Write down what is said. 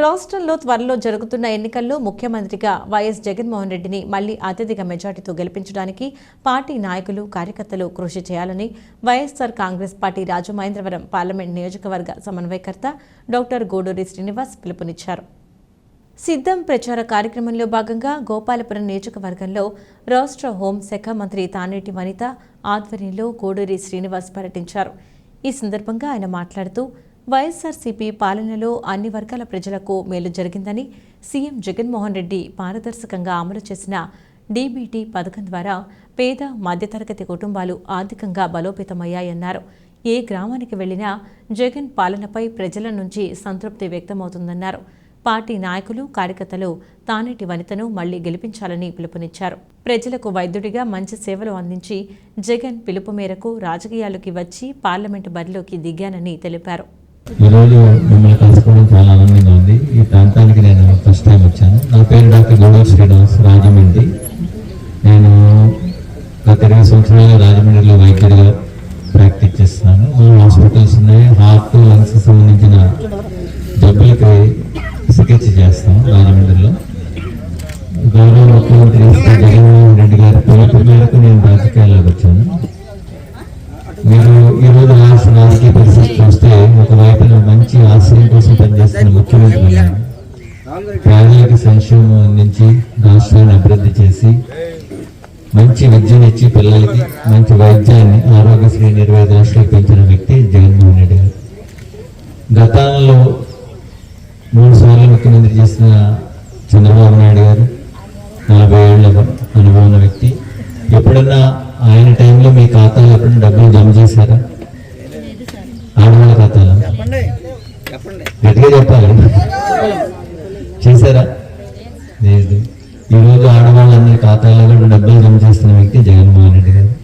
రాష్ట్రంలో త్వరలో జరుగుతున్న ఎన్నికల్లో ముఖ్యమంత్రిగా వైఎస్ జగన్మోహన్ రెడ్డిని మళ్ళీ అత్యధిక మెజార్టీతో గెలిపించడానికి పార్టీ నాయకులు కార్యకర్తలు కృషి చేయాలని YSR Congress party Rajamahendravaram parliament నియోజకవర్గ సమన్వయకర్త డాక్టర్ గోడూరి శ్రీనివాస్ పిలుపునిచ్చారు. సిద్ధం ప్రచార కార్యక్రమంలో భాగంగా గోపాలపురం నియోజకవర్గంలో రాష్ట్ర హోంశాఖ మంత్రి తానేటి వనిత ఆధ్వర్యంలో గోడూరి శ్రీనివాస్ పర్యటించారు. ఈ సందర్భంగా ఆయన మాట్లాడుతూ వైఎస్ఆర్సీపీ పాలనలో అన్ని వర్గాల ప్రజలకు మేలు జరిగిందని సీఎం జగన్మోహన్ రెడ్డి పారదర్శకంగా అమలు చేసిన డీబీటీ పథకం ద్వారా పేద మధ్యతరగతి కుటుంబాలు ఆర్థికంగా బలోపేతమయ్యాయన్నారు. ఏ గ్రామానికి వెళ్ళినా జగన్ పాలనపై ప్రజల నుంచి సంతృప్తి వ్యక్తమవుతుందన్నారు. పార్టీ నాయకులు కార్యకర్తలు తానేటి వనితను మళ్ళీ గెలిపించాలని పిలుపునిచ్చారు. ప్రజలకు వైద్యుడిగా మంచి సేవలు అందించి జగన్ పిలుపు మేరకు రాజకీయాలకి వచ్చి పార్లమెంటు బరిలోకి దిగానని తెలిపారు. ఈరోజు మిమ్మల్ని కలుసుకోవడం చాలా ఆనందంగా ఉంది. ఈ ప్రాంతానికి నేను ఫస్ట్ టైం వచ్చాను. నా పేరు డాక్టర్ గౌడవ శ్రీనివాస్ రాజమండ్రి. నేను గత ఇరవై సంవత్సరాలుగా రాజమండ్రిలో వైద్యుడిగా ప్రాక్టీస్ చేస్తున్నాను. మా హాస్పిటల్స్ ఉన్నాయి. హార్ట్ లంగ్స్ సంబంధించిన జబ్బులకి చికిత్స చేస్తాం రాజమండ్రిలో. గౌరవ ముఖ్యమంత్రి జగన్మోహన్ రెడ్డి గారి పిలుపు మేరకు నేను రాజకీయాల్లోకి వచ్చాను. మీరు ఈ రోజు రాజకీయ పరిస్థితి చూస్తే ఒకవైపున మంచి ఆశయం కోసం పనిచేస్తున్న ముఖ్యమంత్రి పేదలకు సంక్షేమం అందించి రాష్ట్రాన్ని అభివృద్ధి చేసి మంచి విద్యనిచ్చి పిల్లలకి మంచి వైద్యాన్ని ఆరోగ్యశ్రీ ఇరవై లక్షలకు పెంచిన వ్యక్తి జగన్మోహన్ రెడ్డి గారు. గతంలో మూడు సార్లు ముఖ్యమంత్రి చేసిన చంద్రబాబు నాయుడు గారు నలభై ఏళ్ళ అనుభవం ఉన్న వ్యక్తి. ఎప్పుడన్నా ఆయన టైంలో మీ ఖాతాలో ఎప్పుడన్నా డబ్బులు జమ చేశారా? ఆడవాళ్ళ ఖాతాలో గట్టిగా చెప్పాలి. చేశారా లేదు. ఈరోజు ఆడవాళ్ళందరి ఖాతాలో కూడా డబ్బులు జమ చేస్తున్న వ్యక్తి జగన్మోహన్ రెడ్డి గారు.